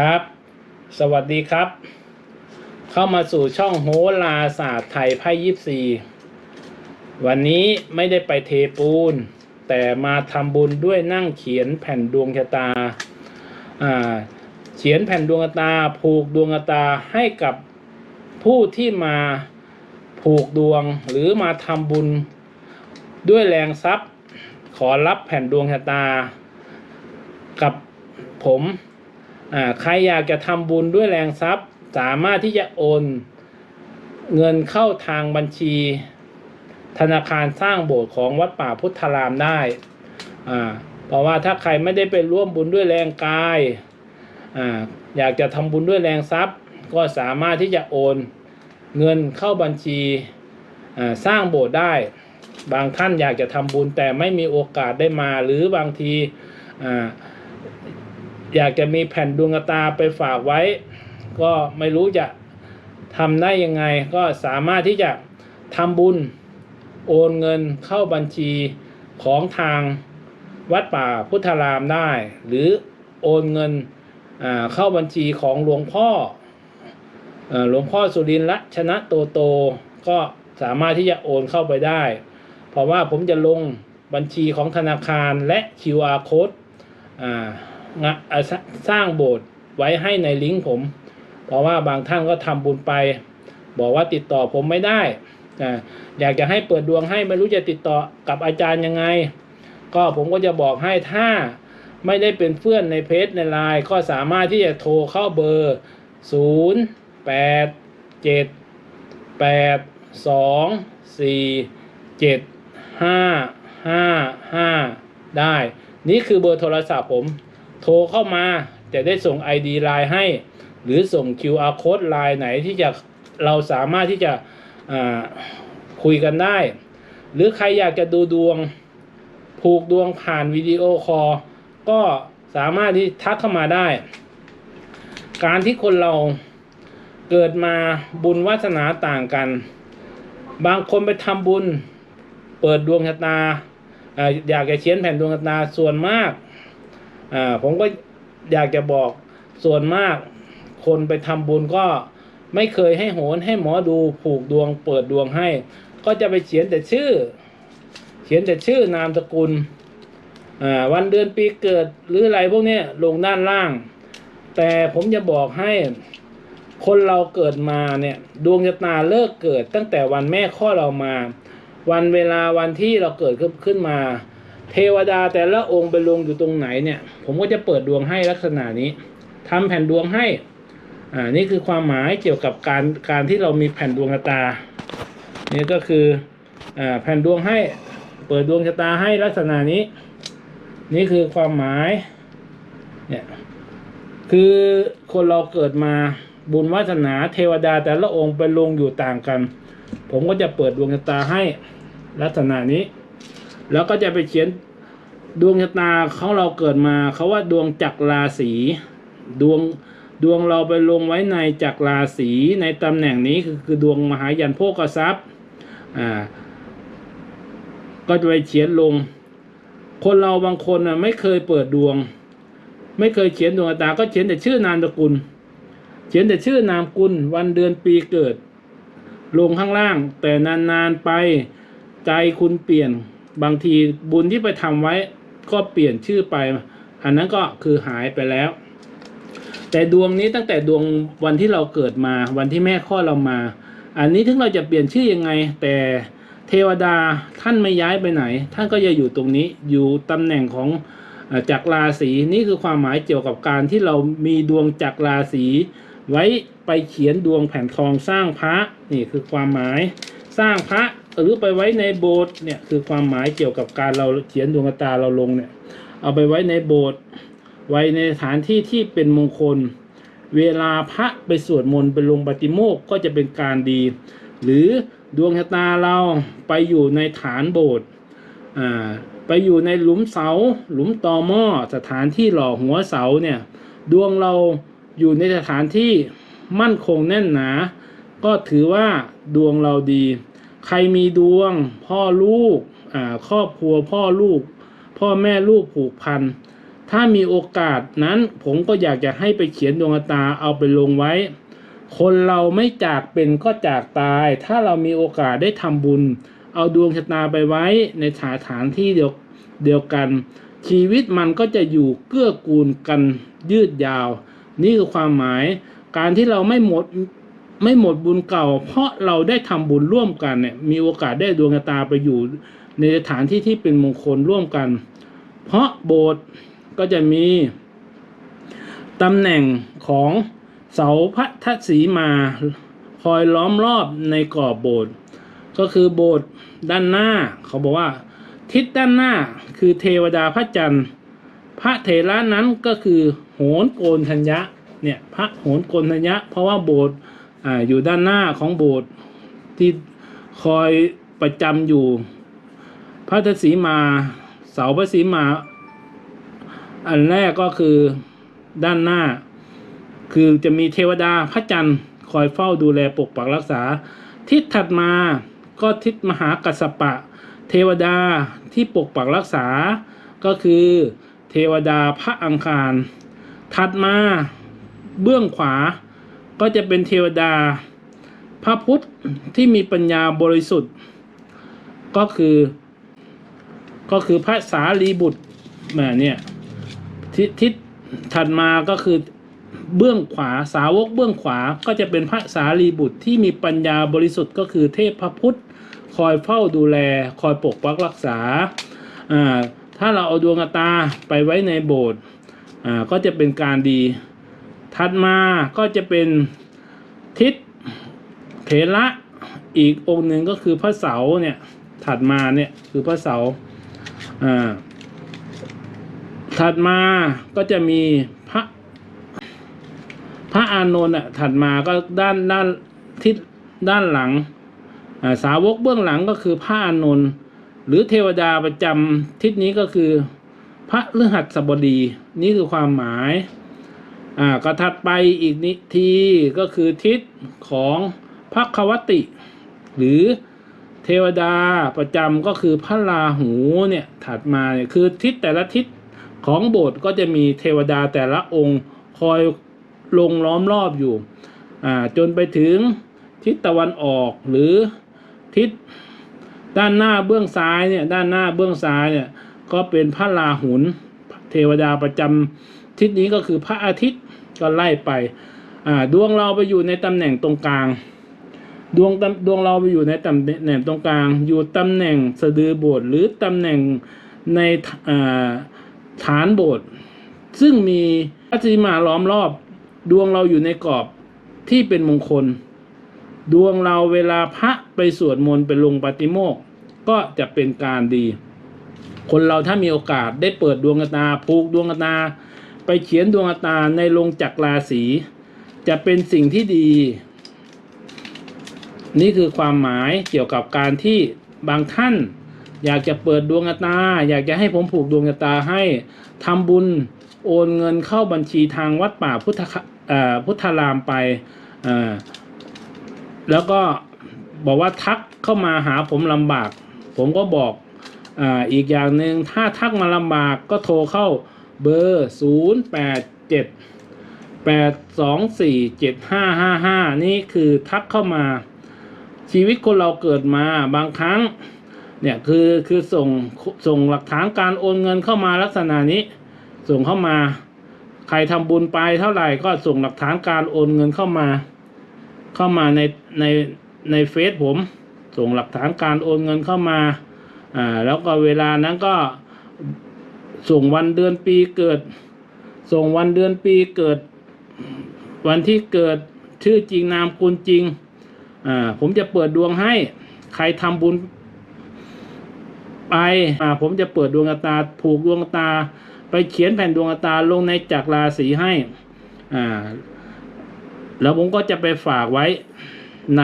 ครับ สวัสดีครับ เข้ามาสู่ช่องโหราศาสตร์ไทยไพ่ยิปซีวันนี้ไม่ได้ไปเทปูน แต่มาทำบุญด้วยนั่งเขียนแผ่นดวงชะตาอ่าเขียนแผ่นดวงชะตา ผูกดวงชะตาให้กับผู้ที่มาผูกดวงหรือมาทำบุญด้วยแรงทรัพย์ ขอรับแผ่นดวงชะตา กับผม อ่าใครอยากจะทำบุญด้วยแรงทรัพย์ สามารถที่จะโอนเงินเข้าทางบัญชี ธนาคารสร้างโบสถ์ของวัดป่าพุทธารามได้อ่าเพราะว่าถ้าใครไม่ได้ไปร่วมบุญด้วยแรงกายอ่าอยากจะทำบุญด้วยแรงทรัพย์ ก็สามารถที่จะโอนเงินเข้าบัญชีสร้างโบสถ์ได้ บางท่านอยากจะทำบุญแต่ไม่มีโอกาสได้มา หรือบางที อยากจะมีแผ่นดวงตาไปฝากไว้ ก็ไม่รู้จะทำได้ยังไง ก็สามารถที่จะทำบุญโอนเงินเข้าบัญชีของทางวัดป่าพุทธารามได้ หรือโอนเงินเข้าบัญชีของหลวงพ่อหลวงพ่อสุรินทร์ละชนะโตโต ก็สามารถที่จะโอนเข้าไปได้ เพราะว่าผมจะลงบัญชีของธนาคารและ QR code อ่างะอ่า สร้างโบสถ์ไว้ให้ในลิงก์ผม เพราะว่าบางท่านก็ทำบุญไป บอกว่าติดต่อผมไม่ได้อ่าอยากจะให้เปิดดวงให้ไม่รู้จะติดต่อกับอาจารย์ยังไง ก็ผมก็จะบอกให้ถ้าไม่ได้เป็นเพื่อนในเพจในไลน์ก็สามารถที่จะโทรเข้าเบอร์ 0 8 7 8 2 4 7 5 5 5 ได้ นี่คือเบอร์โทรศัพท์ผม โทรเข้ามาจะได้ส่ง ID ไลน์ให้ หรือส่ง QR code ไลน์ไหนที่จะเราสามารถที่จะคุยกันได้ หรือใครอยากจะดูดวง ผูกดวงผ่านวิดีโอคอลก็สามารถที่ทักเข้ามาได้ การที่คนเราเกิดมาบุญวาสนาต่างกัน บางคนไปทำบุญเปิดดวงชะตาอ่าอยากจะเขียนแผ่นดวงชะตาส่วนมาก อ่าผมก็อยากจะบอกส่วนมากคนไปทำบุญก็ไม่เคยให้โหนให้หมอดูผูกดวงเปิดดวงให้ ก็จะไปเขียนแต่ชื่อ เขียนแต่ชื่อนามสกุลอ่าวันเดือนปีเกิดหรืออะไรพวกนี้ลงด้านล่าง แต่ผมจะบอกให้คนเราเกิดมาเนี่ยดวงชะตาเลิกเกิดตั้งแต่วันแม่ข้อเรามา วันเวลาวันที่เราเกิดขึ้นมา เทวดาแต่ละองค์ไปลงอยู่ตรงไหนเนี่ย ผมก็จะเปิดดวงให้ลักษณะนี้ทำแผ่นดวงให้ อ่า นี่คือความหมายเกี่ยวกับการการที่เรามีแผ่นดวงชะตา นี่ก็คือ อ่า แผ่นดวงให้ เปิดดวงชะตาให้ลักษณะนี้ นี่คือความหมาย เนี่ย คือคนเราเกิดมาบุญวาสนาเทวดาแต่ละองค์ไปลงอยู่ต่างกัน ผมก็จะเปิดดวงชะตาให้ลักษณะนี้ แล้วก็จะไปเขียนดวงชะตาของเราเกิดมาเขาว่าดวงจักรราศีดวงดวงเราไปลงไว้ในจักรราศีในตำแหน่งนี้คือคือดวงมหายันโภกทรัพย์อ่าก็จะไปเขียนลง คนเราบางคนน่ะไม่เคยเปิดดวง ไม่เคยเขียนดวงชะตา ก็เขียนแต่ชื่อนามสกุล เขียนแต่ชื่อนามกุลวันเดือนปีเกิด ลงข้างล่าง แต่นานๆไปใจคุณเปลี่ยน บางทีบุญที่ไปทำไว้ก็เปลี่ยนชื่อไป อันนั้นก็คือหายไปแล้ว แต่ดวงนี้ตั้งแต่ดวงวันที่เราเกิดมา วันที่แม่คลอดเรามา อันนี้ถึงเราจะเปลี่ยนชื่อยังไง แต่เทวดาท่านไม่ย้ายไปไหน ท่านก็จะอยู่ตรงนี้อยู่ตำแหน่งของจักรราศีนี่คือความหมายเกี่ยวกับการที่เรามีดวงจักรราศีไว้ไปเขียนดวงแผ่นทองสร้างพระนี่คือความหมายสร้างพระ หรือไปไว้ในโบสถ์เนี่ยคือความหมายเกี่ยวกับการเราเขียนดวงตาเราลงเนี่ย เอาไปไว้ในโบสถ์ไว้ในสถานที่ที่เป็นมงคล เวลาพระไปสวดมนต์ไปลงปฏิโมกก็จะเป็นการดี หรือดวงชะตาเราไปอยู่ในฐานโบสถ์ไปอยู่ในหลุมเสา หลุมตอหม้อสถานที่หล่อหัวเสาเนี่ยดวงเราอยู่ในสถานที่มั่นคงแน่นหนา ก็ถือว่าดวงเราดี ใครมีดวง พ่อลูกครอบครัวพ่อลูก พ่อแม่ลูกผูกพัน ถ้ามีโอกาสนั้นผมก็อยากจะให้ไปเขียนดวงตาเอาไปลงไว้ คนเราไม่จากเป็นก็จากตาย ถ้าเรามีโอกาสได้ทำบุญ เอาดวงชะตาไปไว้ในสถานที่เดียวเดียวกัน ชีวิตมันก็จะอยู่เกื้อกูลกันยืดยาว นี่คือความหมาย การที่เราไม่หมด ไม่หมดบุญเก่า เพราะเราได้ทำบุญร่วมกันเนี่ยมีโอกาสได้ดวงตาไปอยู่ ในสถานที่ที่เป็นมงคลร่วมกัน เพราะโบสถ์ก็จะมีตำแหน่งของเสาพระทัศสีมาคอยล้อมรอบในกรอบโบสถ์ก็คือโบสถ์ด้านหน้า เขาบอกว่า ทิศด้านหน้าคือเทวดาพระจันทร์ พระเถระนั้นก็คือโหนโกนธัญญะเนี่ยพระโหนโกนธัญญะ เพราะว่าโบสถ์ อ่าอยู่ด้านหน้าของโบสถ์ที่คอยประจำอยู่ พระทศีมาเสาพระศรีมา อันแรกก็คือด้านหน้า คือจะมีเทวดาพระจันทร์คอยเฝ้าดูแลปกปักรักษา ทิศถัดมาก็ทิศมหากัสปะ เทวดาที่ปกปักรักษา ก็คือเทวดาพระอังคาร ถัดมาเบื้องขวา ก็จะเป็นเทวดา พระพุทธที่มีปัญญาบริสุทธิ์ ก็คือ ก็คือพระสารีบุตรแหมเนี่ยทิศทิศถัดมาก็คือเบื้องขวาสาวกเบื้องขวาก็จะเป็นพระสารีบุตรที่มีปัญญาบริสุทธิ์ก็คือเทพพระพุทธ คอยเฝ้าดูแล คอยปกปักรักษาอ่าถ้าเราเอาดวงตาไปไว้ในโบสถ์อ่าก็จะเป็นการดี ถัดมาก็จะเป็นทิศเถระอีกองค์หนึ่งก็คือพระเสาเนี่ยถัดมาเนี่ยคือพระเสาอ่าถัดมาก็จะมีพระพระอานนท์อะถัดมาก็ด้านด้านทิศด้านหลังสาวกเบื้องหลังก็คือพระอานนท์หรือเทวดาประจำทิศนี้ก็คือ พระฤหัสบดีนี่คือความหมาย อ่าก็ถัดไปอีกนิทีก็คือทิศของพระควติ หรือเทวดาประจำก็คือพระราหูเนี่ยถัดมาเนี่ยคือทิศแต่ละทิศของโบสถ์ก็จะมีเทวดาแต่ละองค์คอยลงล้อมรอบอยู่อ่าจนไปถึงทิศตะวันออกหรือทิศด้านหน้าเบื้องซ้ายเนี่ยด้านหน้าเบื้องซ้ายเนี่ยก็เป็นพระราหุลเทวดาประจำทิศนี้ก็คือพระอาทิตย์ ก็ไล่ไป อ่า ดวงเราไปอยู่ในตำแหน่งตรงกลาง ดวงตำดวงเราไปอยู่ในตำแหน่งตรงกลาง อยู่ตำแหน่งสะดือโบสถ์หรือตำแหน่งในอ่าฐานโบสถ์ซึ่งมีพระศรีมาล้อมรอบ ดวงเราอยู่ในกรอบที่เป็นมงคล ดวงเราเวลาพระไปสวดมนต์ไปลงปฏิโมกข์ก็จะเป็นการดี คนเราถ้ามีโอกาสได้เปิดดวงตาผูกดวงตา ไปเขียนดวงตาในลงจักรราศีจะเป็นสิ่งที่ดี นี่คือความหมายเกี่ยวกับการที่บางท่าน อยากจะเปิดดวงตา อยากจะให้ผมผูกดวงตาให้ทำบุญโอนเงินเข้าบัญชีทางวัดป่าพุทธพุทธารามไป แล้วก็บอกว่าทักเข้ามาหาผมลำบาก ผมก็บอกออีกอย่างหนึ่งถ้าทักมาลำบากก็โทรเข้า เบอร์ 0 8 7 8 2 4 7 5 5 5 นี่คือทักเข้ามา ชีวิตคนเราเกิดมาบางครั้ง เนี่ยคือคือส่งส่งหลักฐานการโอนเงินเข้ามาลักษณะนี้ ส่งเข้ามา ใครทำบุญไปเท่าไหร่ก็ส่งหลักฐานการโอนเงินเข้ามา เข้ามาในในในเฟซผม ส่งหลักฐานการโอนเงินเข้ามาอ่าแล้วก็เวลานั้นก็ ส่งวันเดือนปีเกิด ส่งวันเดือนปีเกิด วันที่เกิดชื่อจริงนามกุลจริงอ่าผมจะเปิดดวงให้ ใครทำบุญไปอ่าผมจะเปิดดวงตาผูกดวงตา ไปเขียนแผ่นดวงตาลงในจักรราศีให้อ่าแล้วผมก็จะไปฝากไว้ใน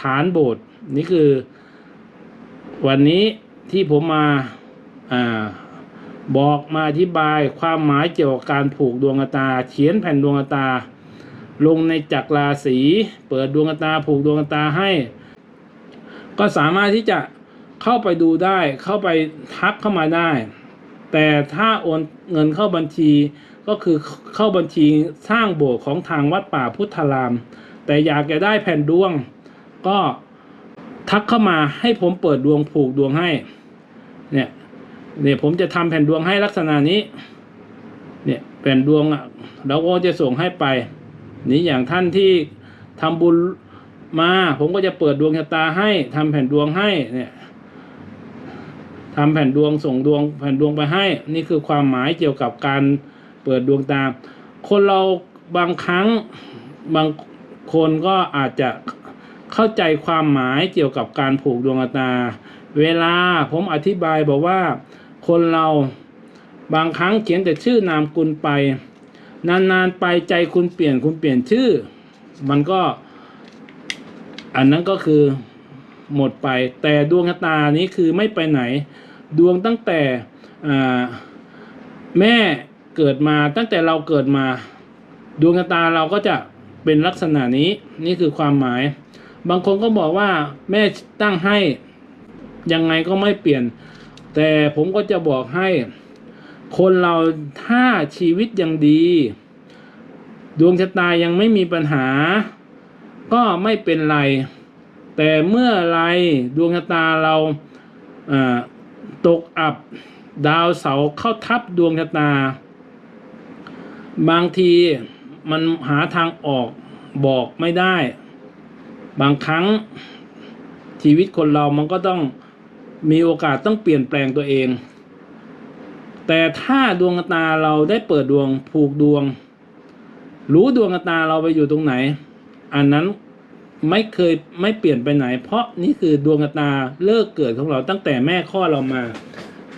ฐานโบสถ์นี่คือวันนี้ที่ผมมาอ่า บอกมาอธิบายความหมายเกี่ยวกับการผูกดวงตา เขียนแผ่นดวงตา ลงในจักรราศีเปิดดวงตาผูกดวงตาให้ ก็สามารถที่จะเข้าไปดูได้เข้าไปทักเข้ามาได้ แต่ถ้าโอนเงินเข้าบัญชีก็คือเข้าบัญชีสร้างโบสถ์ของทางวัดป่าพุทธาราม แต่อยากจะได้แผ่นดวง ก็ทักเข้ามาให้ผมเปิดดวงผูกดวงให้เนี่ย เนี่ยผมจะทำแผ่นดวงให้ลักษณะนี้ เนี่ยแผ่นดวงอะเราก็จะส่งให้ไป นี่อย่างท่านที่ทำบุญมา ผมก็จะเปิดดวงชะตาให้ทำแผ่นดวงให้เนี่ยทำแผ่นดวงส่งดวงแผ่นดวงไปให้ นี่คือความหมายเกี่ยวกับการเปิดดวงตา คนเราบางครั้งบางคนก็อาจจะเข้าใจความหมายเกี่ยวกับการผูกดวงตา เวลาผมอธิบายบอกว่า คนเราบางครั้งเขียนแต่ชื่อนามกุลไป นานๆไปใจคุณเปลี่ยนคุณเปลี่ยนชื่อ มันก็ อันนั้นก็คือหมดไป แต่ดวงชะตานี้คือไม่ไปไหน ดวงตั้งแต่แม่เกิดมาตั้งแต่เราเกิดมา ดวงชะตาเราก็จะเป็นลักษณะนี้นี่คือความหมาย บางคนก็บอกว่าแม่ตั้งให้ยังไงก็ไม่เปลี่ยน แต่ผมก็จะบอกให้ คนเราถ้าชีวิตยังดี ดวงชะตายังไม่มีปัญหา ก็ไม่เป็นไร แต่เมื่อไรดวงชะตาเราตกอับดาวเสาร์เข้าทับดวงชะตา บางทีมันหาทางออกบอกไม่ได้ บางครั้งชีวิตคนเรามันก็ต้อง มีโอกาสต้องเปลี่ยนแปลงตัวเอง แต่ถ้าดวงตาเราได้เปิดดวงผูกดวง รู้ดวงตาเราไปอยู่ตรงไหน อันนั้นไม่เคยไม่เปลี่ยนไปไหน เพราะนี่คือดวงตาเลิกเกิดของเราตั้งแต่แม่ข้อเรามา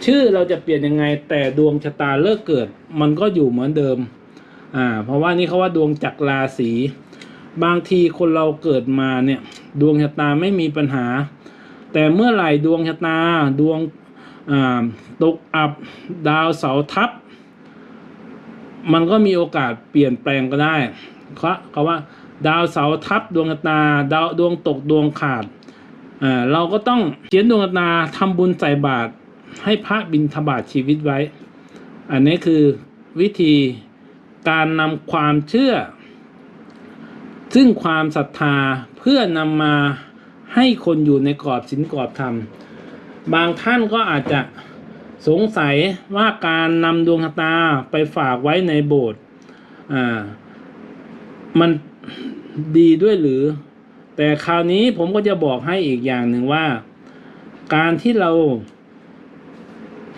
ชื่อเราจะเปลี่ยนยังไง แต่ดวงชะตาเลิกเกิด มันก็อยู่เหมือนเดิมอ่าเพราะว่านี่เขาว่าดวงจักรราศีบางทีคนเราเกิดมาเนี่ย ดวงชะตาไม่มีปัญหา แต่เมื่อไหร่ดวงชะตาดวงตกอับดาวเสาทับ มันก็มีโอกาสเปลี่ยนแปลงก็ได้เขาเขาว่า ดาวเสาทับดวงชะตา ดาวดวงตกดวงขาดอ่าเราก็ต้องเขียนดวงชะตาทำบุญใส่บาตรให้พระบิณฑบาตชีวิตไว้ อันนี้คือวิธีการนำความเชื่อ ซึ่งความศรัทธาเพื่อนำมา ให้คนอยู่ในกรอบศีลกรอบธรรม บางท่านก็อาจจะสงสัยว่าการนำดวงตาไปฝากไว้ในโบสถ์อ่ามันดีด้วยหรือ แต่คราวนี้ผมก็จะบอกให้อีกอย่างหนึ่งว่า การที่เรา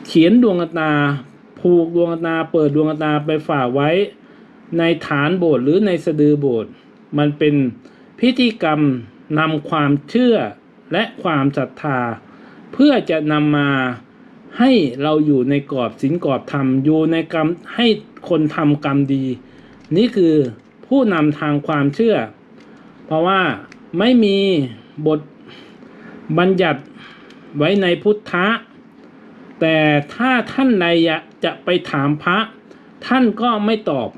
เขียนดวงตา ผูกดวงตา เปิดดวงตาไปฝากไว้ในฐานโบสถ์หรือในสะดือโบสถ์มันเป็นพิธีกรรม นำความเชื่อและความศรัทธา เพื่อจะนำมาให้เราอยู่ในกรอบศีลกรอบธรรมอยู่ในกรรมให้คนทำกรรมดี นี่คือผู้นำทางความเชื่อ เพราะว่าไม่มีบทบัญญัติไว้ในพุทธะ แต่ถ้าท่านใดอยจะไปถามพระ ท่านก็ไม่ตอบ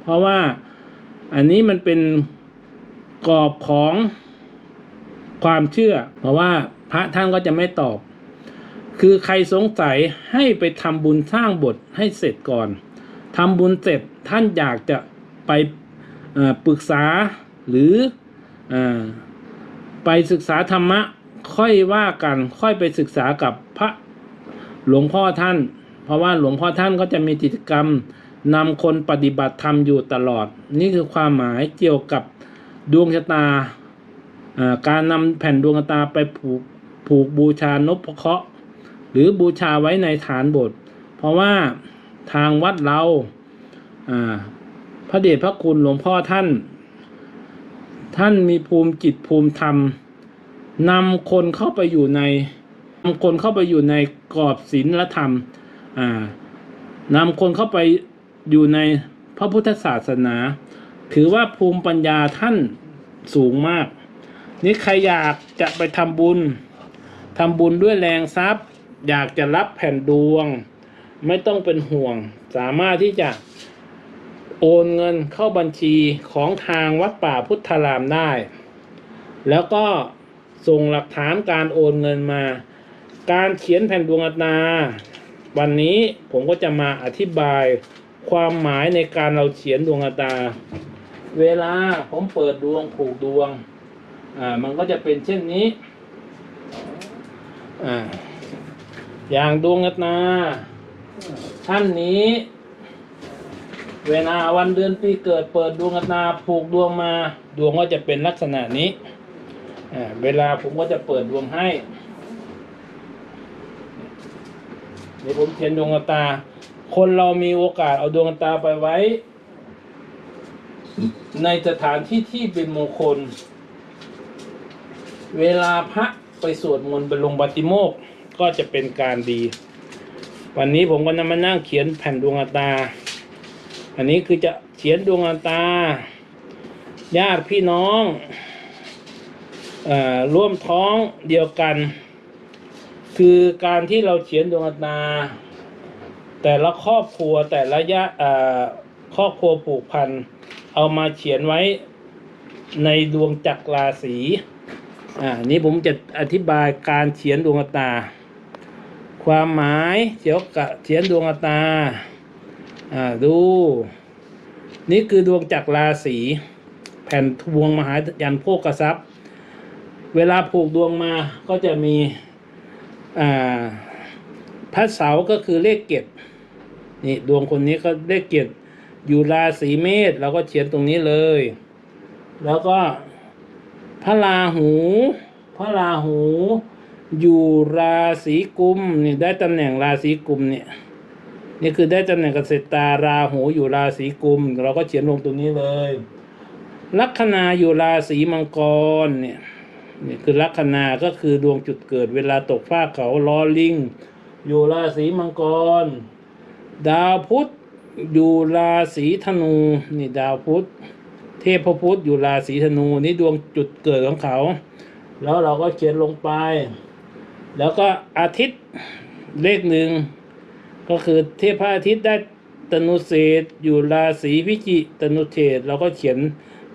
เพราะว่าอันนี้มันเป็นกรอบของ ความเชื่อ เพราะว่าพระท่านก็จะไม่ตอบ คือใครสงสัยให้ไปทำบุญสร้างบทให้เสร็จก่อนทำบุญเสร็จท่านอยากจะไปปรึกษาหรืออไปศึกษาธรรมะค่อยว่ากันค่อยไปศึกษากับพระหลวงพ่อท่าน เพราะว่าหลวงพ่อท่านก็จะมีกิจกรรมนำคนปฏิบัติธรรมอยู่ตลอด นี่คือความหมายเกี่ยวกับดวงชะตา การนำแผ่นดวงตาไปผูกผูกบูชานพเคราะห์หรือบูชาไว้ในฐานโบสถ์เพราะว่าทางวัดเราพระเดชพระคุณหลวงพ่อท่าน ท่านมีภูมิจิตภูมิธรรมนำคนเข้าไปอยู่ในนำคนเข้าไปอยู่ในกรอบศีลและธรรมนำคนเข้าไปอยู่ในพระพุทธศาสนา ถือว่าภูมิปัญญาท่านสูงมาก นี่ใครอยากจะไปทำบุญทำบุญด้วยแรงทรัพย์ อยากจะรับแผ่นดวง ไม่ต้องเป็นห่วง สามารถที่จะโอนเงินเข้าบัญชีของทางวัดป่าพุทธารามได้ แล้วก็ส่งหลักฐานการโอนเงินมา การเขียนแผ่นดวงอัตนาวันนี้ผมก็จะมาอธิบายความหมายในการเราเขียนดวงชะตา เวลาผมเปิดดวงผูกดวง อ่ามันก็จะเป็นเช่นนี้อ่าอย่างดวงชะตาท่านนี้ เวลาวันเดือนปีเกิดเปิดดวงชะตาผูกดวงมา ดวงก็จะเป็นลักษณะนี้อ่าเวลาผมก็จะเปิดดวงให้เดี๋ยวผมเขียนดวงตา คนเรามีโอกาสเอาดวงตาไปไว้ ในสถานที่ที่เป็นมงคล เวลาพระไปสวดมนต์ไปลงบัติโมกก็จะเป็นการดี วันนี้ผมก็จะมานั่งเขียนแผ่นดวงตา อันนี้คือจะเขียนดวงตา ญาติพี่น้องอ่อร่วมท้องเดียวกัน คือการที่เราเขียนดวงตา แต่ละครอบครัวแต่ละญาครอบครัวผูกพัน เอามาเขียนไว้ในดวงจักรราศี อ่านี้ผมจะอธิบายการเขียนดวงตา ความหมายเกี่ยวกับเขียนดวงตาอ่าดู นี่คือดวงจักรราศีแผ่นทวงมหายันโภกทรัพย์ เวลาผูกดวงมาก็จะมีอ่าพระเสาก็คือเลขเกตนี่ดวงคนนี้ก็เลขเกตอยู่ราศีเมษเราก็เขียนตรงนี้เลย แล้วก็ พระราหู พระราหู อยู่ราศีกุมนี่ได้ตำแหน่งราศีกุมเนี่ยนี่คือได้ตำแหน่งเกษตราราหูอยู่ราศีกุม เราก็เขียนลงตรงนี้เลย ลัคนาอยู่ราศีมังกรเนี่ยนี่คือลัคนาก็คือดวงจุดเกิดเวลาตกฟ้าเขาล้อลิงอยู่ราศีมังกร ดาวพุธอยู่ราศีธนูนี่ดาวพุธ เทพพุธอยู่ราศีธนูนี่ดวงจุดเกิดของเขา แล้วเราก็เขียนลงไป แล้วก็อาทิตย์เลขหนึ่งก็คือเทพพระอาทิตย์ได้ตนุเศษอยู่ราศีพิจิตนุเศษเราก็เขียน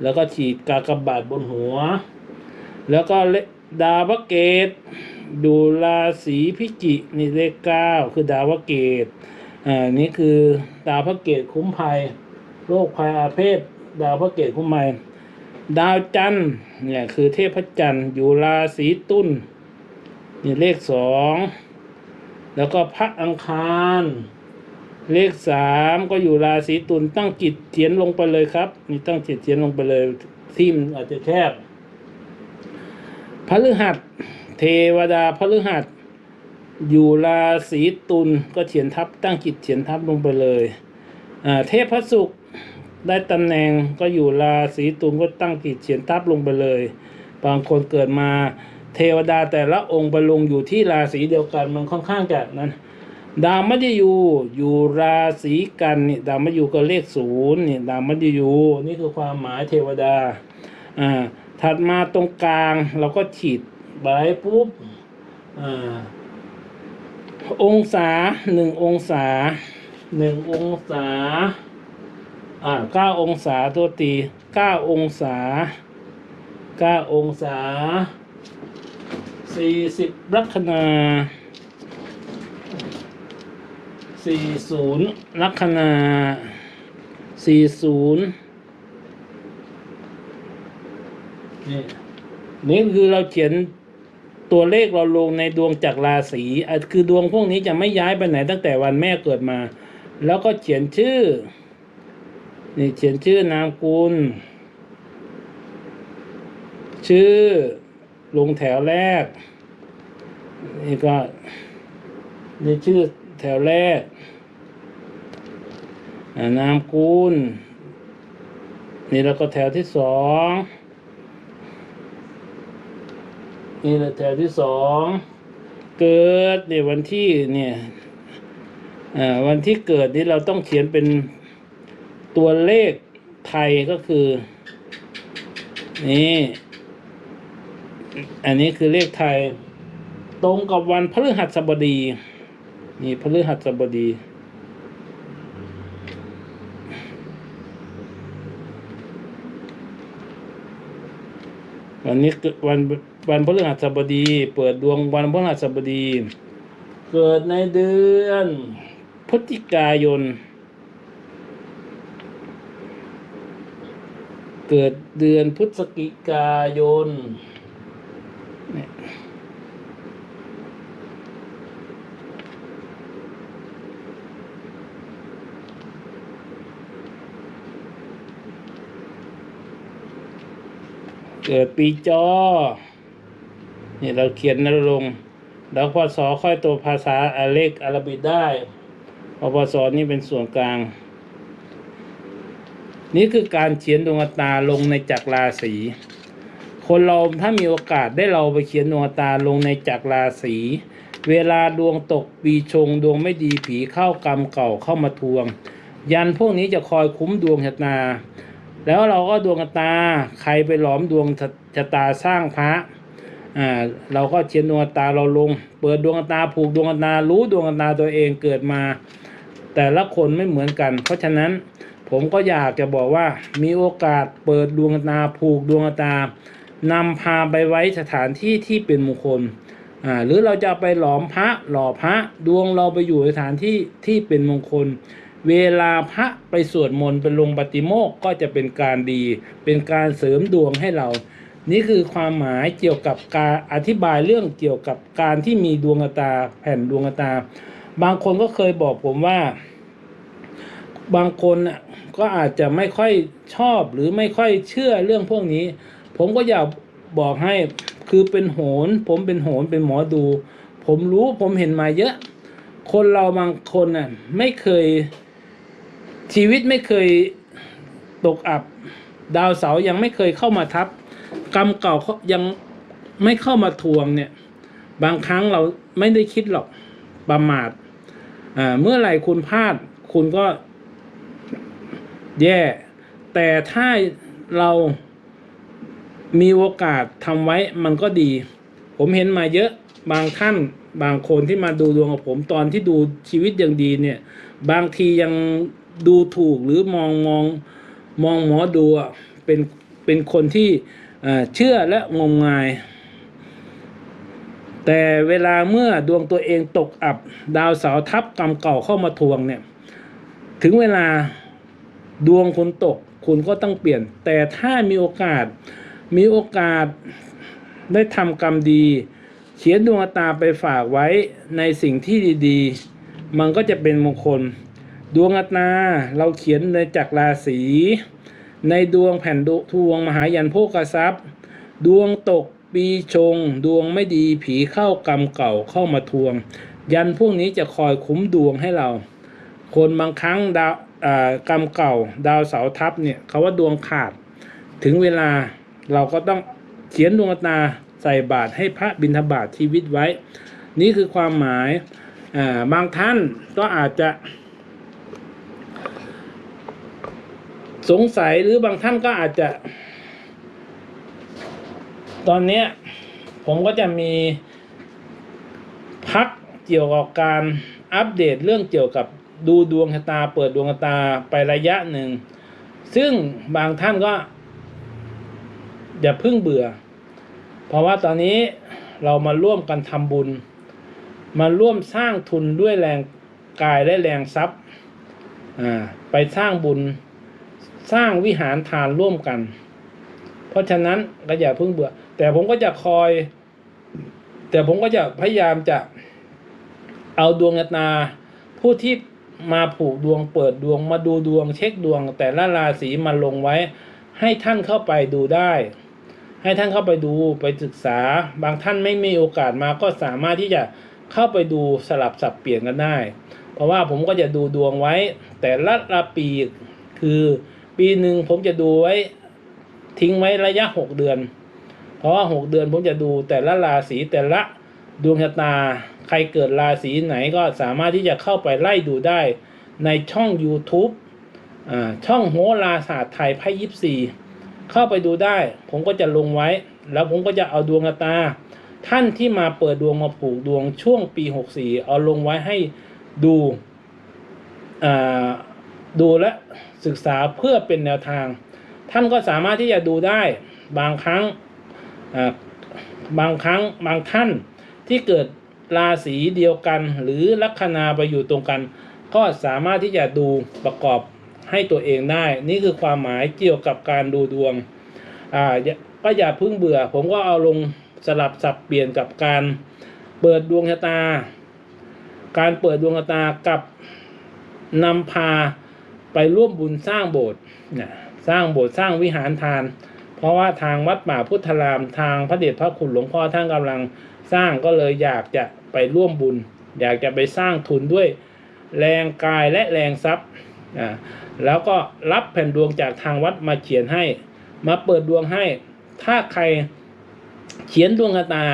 แล้วก็ฉีดกากบาทบนหัว แล้วก็เลดาวเกตดูราศีพิจินี่เลขเก้าคือดาวเกตอ่านี่คือดาวพระเกตคุ้มภัยโรคภัยอาเพศ ดาวพระเกตคุ้มภัยดาวจันทร์เนี่ยคือเทพจันทร์อยู่ราศีตุลนี่เลขสองแล้วก็พระอังคาร เลขสามก็อยู่ราศีตุลตั้งจิตเขียนลงไปเลยครับนี่ตั้งจิตเขียนลงไปเลยทีมอาจจะแคบพฤหัส เทวดาพฤหัส อยู่ราศีตุลก็เขียนทับตั้งจิตเขียนทับลงไปเลยอ่าเทพศุกร์ ได้ตำแหน่งก็อยู่ราศีตุลก็ตั้งจิตเขียนทับลงไปเลย บางคนเกิดมาเทวดาแต่ละองค์ไปลงอยู่ที่ราศีเดียวกันมันค่อนข้างจะนั้น ดาวมัจยูอยู่ราศีกันนี่ดาวมัจยูก็เลขศูนย์นี่ดาวมัจยูนี่คือความหมายเทวดาอ่าถัดมาตรงกลางเราก็ฉีดไปปุ๊บอ่าองศาหนึ่งองศาหนึ่งองศา อ่าเก้าองศาตัวตีเก้าองศาเก้าองศาสี่สิบลัคนาสี่ศูนย์ลัคนาสี่ศูนย์นี่นี่คือเราเขียนตัวเลขเราลงในดวงจักรราศีอะคือดวงพวกนี้จะไม่ย้ายไปไหนตั้งแต่วันแม่เกิดมา แล้วก็เขียนชื่อ นี่เขียนชื่อนามกุล ชื่อลงแถวแรก นี่ก็นี่ชื่อแถวแรก นามกุล นี่แล้วก็แถวที่สองนี่แหละแถวที่สองเกิดเนี่ยวันที่เนี่ยอ่าวันที่เกิดนี่เราต้องเขียนเป็น ตัวเลขไทยก็คือ นี่ อันนี้คือเลขไทย ตรงกับวันพฤหัสบดี นี่พฤหัสบดี วันนี้วันวันพฤหัสบดี เปิดดวงวันพฤหัสบดี เกิดในเดือนพฤศจิกายน เกิดเดือนพฤศจิกายนเนี่ยเกิดปีจอ นี่เราเขียนนลง แล้วพศค่อยตัวภาษาอาเลขอาราบิกได้พอพศนี่เป็นส่วนกลาง นี่คือการเขียนดวงตาลงในจักรราศีคนเราถ้ามีโอกาสได้เราไปเขียนดวงตาลงในจักรราศีเวลาดวงตกปีชงดวงไม่ดีผีเข้ากรรมเก่าเข้ามาทวง ยันพวกนี้จะคอยคุ้มดวงชะตา แล้วเราก็ดวงตาใครไปหลอมดวงชะตาสร้างพระอ่าเราก็เขียนดวงตาเราลง เปิดดวงตาผูกดวงตารู้ดวงตาตัวเองเกิดมา แต่ละคนไม่เหมือนกัน เพราะฉะนั้น ผมก็อยากจะบอกว่ามีโอกาสเปิดดวงตาผูกดวงตานำพาไปไว้สถานที่ที่เป็นมงคลอ่าหรือเราจะไปหลอมพระหล่อพระดวงเราไปอยู่สถานที่ที่เป็นมงคล เวลาพระไปสวดมนต์ไปลงปฏิโมกข์ก็จะเป็นการดี เป็นการเสริมดวงให้เรา นี่คือความหมายเกี่ยวกับการอธิบายเรื่องเกี่ยวกับการที่มีดวงตาแผ่นดวงตา บางคนก็เคยบอกผมว่า บางคนน่ะก็อาจจะไม่ค่อยชอบหรือไม่ค่อยเชื่อเรื่องพวกนี้ ผมก็อยากบอกให้คือเป็นโหน ผมเป็นโหนเป็นหมอดู ผมรู้ผมเห็นมาเยอะ คนเราบางคนน่ะไม่เคยชีวิตไม่เคยตกอับ ดาวเสาร์ยังไม่เคยเข้ามาทับ กรรมเก่ายังไม่เข้ามาทวงเนี่ย บางครั้งเราไม่ได้คิดหรอกประมาทเมื่อไหร่คุณพลาดคุณก็ แย่ แต่ถ้าเรามีโอกาสทำไว้มันก็ดี ผมเห็นมาเยอะบางท่านบางคนที่มาดูดวงกับผมตอนที่ดูชีวิตยังดีเนี่ย บางทียังดูถูกหรือมองมองมองหมอดูเป็นเป็นคนที่เชื่อและงมงาย แต่เวลาเมื่อดวงตัวเองตกอับ ดาวเสาร์ทับกรรมเก่าเข้ามาทวงเนี่ย ถึงเวลา ดวงคุณตกคุณก็ต้องเปลี่ยน แต่ถ้ามีโอกาสมีโอกาสได้ทำกรรมดี เขียนดวงตาไปฝากไว้ในสิ่งที่ดีๆ มันก็จะเป็นมงคล ดวงตาเราเขียนในจักรราศี ในดวงแผ่นดวทวงมหายันโภกทรัพย์ ดวงตกปีชง ดวงไม่ดีผีเข้ากรรมเก่าเข้ามาทวง ยันพวกนี้จะคอยคุ้มดวงให้เรา คนบางครั้งดาว กรรมเก่าดาวเสาทับเนี่ยเขาว่าดวงขาด ถึงเวลาเราก็ต้องเขียนดวงตาใส่บาตรให้พระบิณฑบาตชีวิตไว้ นี่คือความหมายบางท่านก็อาจจะ สงสัยหรือบางท่านก็อาจจะ ตอนนี้ผมก็จะมีพักเกี่ยวกับการอัปเดตเรื่องเกี่ยวกับ ดูดวงชะตา เปิดดวงชะตาไประยะหนึ่ง ซึ่งบางท่านก็ อย่าพิ่งเบื่อ เพราะว่าตอนนี้เรามาร่วมกันทำบุญ มาร่วมสร้างทุนด้วยแรงกายและแรงทรัพย์ไปสร้างบุญสร้างวิหารทานร่วมกัน เพราะฉะนั้นก็อย่าพิ่งเบื่อ แต่ผมก็จะคอย แต่ผมก็จะพยายามจะเอาดวงตาผู้ที่ มาผูกดวงเปิดดวงมาดูดวงเช็คดวง แต่ละราศีมาลงไว้ ให้ท่านเข้าไปดูได้ ให้ท่านเข้าไปดูไปศึกษา บางท่านไม่มีโอกาสมาก็สามารถที่จะเข้าไปดูสลับสับเปลี่ยนกันได้ เพราะว่าผมก็จะดูดวงไว้ แต่ละละปีคือปีหนึ่งผมจะดูไว้ทิ้งไว้ระยะหกเดือน เพราะว่าหกเดือนผมจะดูแต่ละราศีแต่ละ ดวงชะตา ใครเกิดราศีไหนก็สามารถที่จะเข้าไปไล่ดูได้ในช่อง YouTube อ่าช่องโหราศาสตร์ไทยไพ่ยิปซีเข้าไปดูได้ ผมก็จะลงไว้ แล้วผมก็จะเอาดวงชะตา ท่านที่มาเปิดดวงมาผูกดวงช่วงปี 64 เอาลงไว้ให้ดูดูและศึกษาเพื่อเป็นแนวทาง ท่านก็สามารถที่จะดูได้บางครั้งบางครั้งบางท่าน ที่เกิดราศีเดียวกัน หรือลัคนาไปอยู่ตรงกัน ก็สามารถที่จะดูประกอบให้ตัวเองได้ นี่คือความหมายเกี่ยวกับการดูดวงอ่าอย่าก็อย่าพิ่งเบื่อ ผมก็เอาลงสลับสับเปลี่ยนกับการเปิดดวงชะตา การเปิดดวงชะตากับนำพาไปร่วมบุญสร้างโบสถ์นะสร้างโบสถ์สร้างวิหารทาน เพราะว่าทางวัดป่าพุทธรามทางพระเดชพระคุณหลวงพ่อท่านกำลัง สร้างก็เลยอยากจะไปร่วมบุญ อยากจะไปสร้างทุนด้วยแรงกายและแรงทรัพย์แล้วก็รับแผ่นดวงจากทางวัดมาเขียนให้ มาเปิดดวงให้ ถ้าใครเขียนดวงตา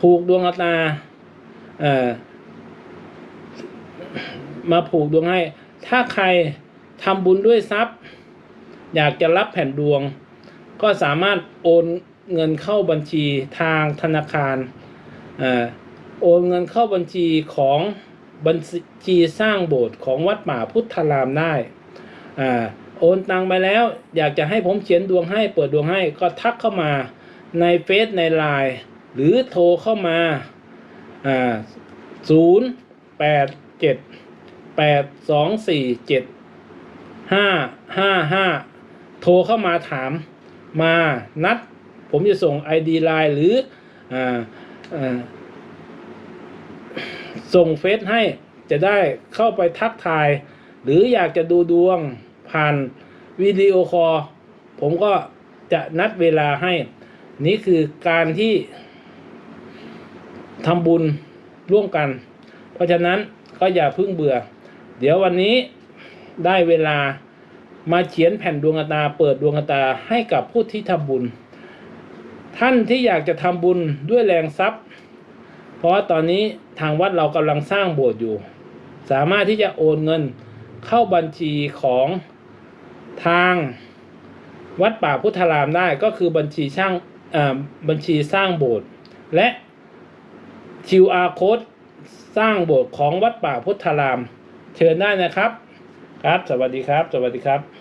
ผูกดวงตาเอ่อมาผูกดวงให้ ถ้าใครทำบุญด้วยทรัพย์ อยากจะรับแผ่นดวง ก็สามารถโอน เงินเข้าบัญชีทางธนาคารโอนเงินเข้าบัญชีของบัญชีสร้างโบสถ์ของวัดป่าพุทธารามได้โอนตังไปแล้ว อยากจะให้ผมเขียนดวงให้เปิดดวงให้ก็ทักเข้ามาในเฟซในไลน์หรือโทรเข้ามาอ่าศูนย์แปดเจ็ดแปดสองสี่เจ็ดห้าห้าห้าโทรเข้ามาถามมานัด ผมจะส่ง ID ไลน์หรือออส่งเฟซให้จะได้เข้าไปทักทาย หรืออยากจะดูดวงผ่านวิดีโอคอลผมก็จะนัดเวลาให้ นี่คือการที่ทำบุญร่วมกัน เพราะฉะนั้นก็อย่าพิ่งเบื่อ เดี๋ยววันนี้ได้เวลามาเขียนแผ่นดวงตาเปิดดวงตาให้กับผู้ที่ทำบุญ ท่านที่อยากจะทำบุญด้วยแรงทรัพย์ เพราะว่าตอนนี้ทางวัดเรากำลังสร้างโบสถ์อยู่ สามารถที่จะโอนเงินเข้าบัญชีของทางวัดป่าพุทธารามได้ก็คือบัญชีช่างบัญชีสร้างโบสถ์และ QR code สร้างโบสถ์ของวัดป่าพุทธาราม เชิญได้นะครับ ครับ สวัสดีครับ สวัสดีครับ